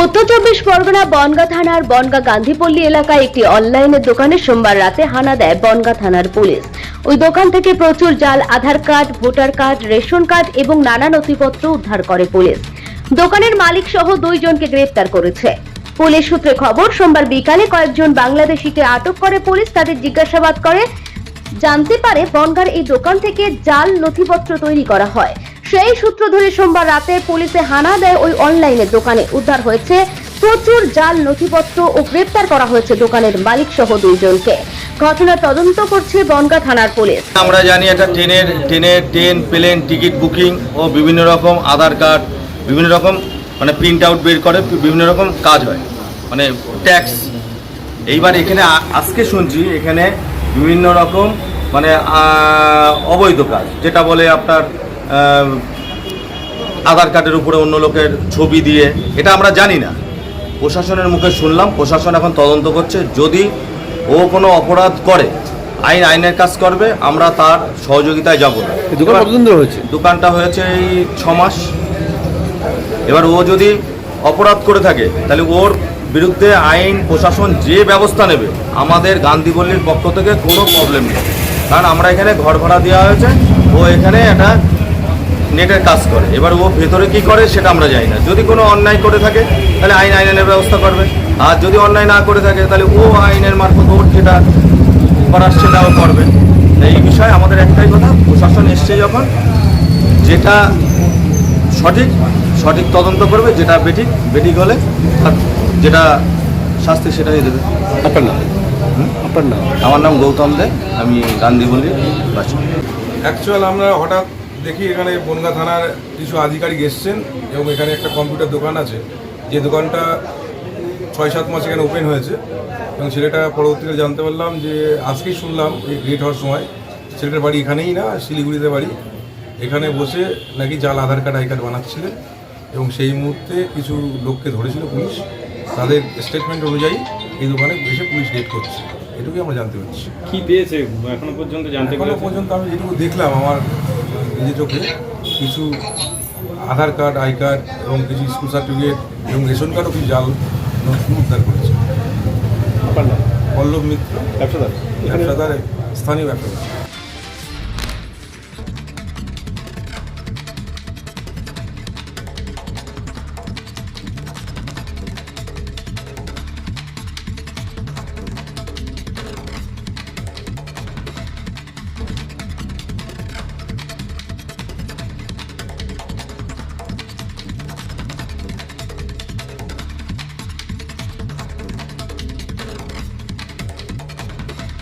উত্তর চব্বিশ পরগনা বনগা থানার বনগা গান্ধীপল্লী এলাকায় একটি অনলাইনের দোকানে সোমবার রাতে হানা দেয় বনগা থানার পুলিশ। ওই দোকান থেকে প্রচুর জাল, Aadhaar card, voter card, ration card এবং নানা নথিপত্র উদ্ধার করে পুলিশ। দোকানের মালিক সহ দুইজনকে গ্রেপ্তার করেছে। পুলিশ সূত্রে খবর, সোমবার বিকালে কয়েকজন বাংলাদেশিকে আটক করে পুলিশ তাদের জিজ্ঞাসাবাদ করে। জানতে পারে বনগার এই দোকান থেকে জাল, নথিপত্র তৈরি করা হয়। সেই সূত্র ধরে সোমবার রাতে পুলিশে হানা দেয় ওই অনলাইনের দোকানে। উদ্ধার হয়েছে প্রচুর জাল, নথিপত্র ও গ্রেপ্তার করা হয়েছে দোকানের মালিক সহ দুইজনকে। ঘটনা তদন্ত করছে বনগা থানার পুলিশ। আমরা জানি একটা ট্রেনের ট্রেনের ট্রেন, প্লেন, টিকিট বুকিং ও বিভিন্ন রকম আধার কার্ড, বিভিন্ন রকম মানে প্রিন্ট আউট বের করে, বিভিন্ন রকম কাজ হয়। মানে ট্যাক্স। এইবার এখানে আজকে শুনছি এখানে বিভিন্ন রকম মানে অবৈধ কাজ, যেটা বলে আপনার আধার কার্ডের উপরে অন্য লোকের ছবি দিয়ে এটা আমরা জানি না। প্রশাসনের মুখে শুনলাম প্রশাসন এখন তদন্ত করছে। যদি ও কোনো অপরাধ করে আইন আইনের কাজ করবে আমরা তার সহযোগিতায় যাব না। এই দোকান কতদিন ধরে হয়েছে? দোকানটা হয়েছে এই ছ মাস এবার ও যদি অপরাধ করে থাকে তাহলে ওর বিরুদ্ধে আইন প্রশাসন যে ব্যবস্থা নেবে আমাদের গান্ধীপল্লীর পক্ষ থেকে কোনো প্রবলেম নেই। কারণ আমরা এখানে ঘর ভাড়া দেওয়া হয়েছে ও এখানে একটা নেটের কাজ করে। এবার ও ভেতরে কি করে সেটা আমরা জানি না। যদি কোনো অন্যায় করে থাকে তাহলে আইন আইনের ব্যবস্থা করবে। আর যদি অন্যায় না করে থাকে তাহলে ও আইনের মারফত ওর যেটা করার সেটাও করবে। এই বিষয়ে আমাদের একটাই কথা প্রশাসন এসছে যখন যেটা সঠিক সঠিক তদন্ত করবে যেটা বেটিক বেটিক হলে যেটা শাস্তি সেটাই দেবে। আপনার নাম? আপনার নাম? আমার নাম গৌতম দে আমি গান্ধী বলি অ্যাকচুয়াল আমরা হঠাৎ দেখি এখানে বনগা থানার কিছু আধিকারিক এসছেন এবং এখানে একটা কম্পিউটার দোকান আছে। যে দোকানটা ছয় সাত মাস এখানে ওপেন হয়েছে এবং ছেলেটা পরবর্তীতে জানতে পারলাম যে আজকেই শুনলাম এই গ্রেট হওয়ার সময় ছেলেটার বাড়ি এখানেই না শিলিগুড়িতে বাড়ি। এখানে বসে নাকি জাল আধার কার্ড আই কার্ড বানাচ্ছিলেন এবং সেই মুহূর্তে কিছু লোককে ধরেছিল পুলিশ। তাদের স্টেটমেন্ট অনুযায়ী এই দোকানে এসে পুলিশ রেড করছে। এটুকুই আমরা জানতে পারছি। কি পেয়েছে? এখনও পর্যন্ত জানতে এখনও পর্যন্ত আমি যেটুকু দেখলাম আমার নিজের চোখে কিছু আধার কার্ড আই কার্ড এবং কিছু স্কুল সার্টিফিকেট এবং রেশন কার্ডও কিছু জাল নতুন উদ্ধার করেছে। পল্লব মিত্র। ব্যবসাদার? ব্যবসাদার স্থানীয় ব্যবসাদার।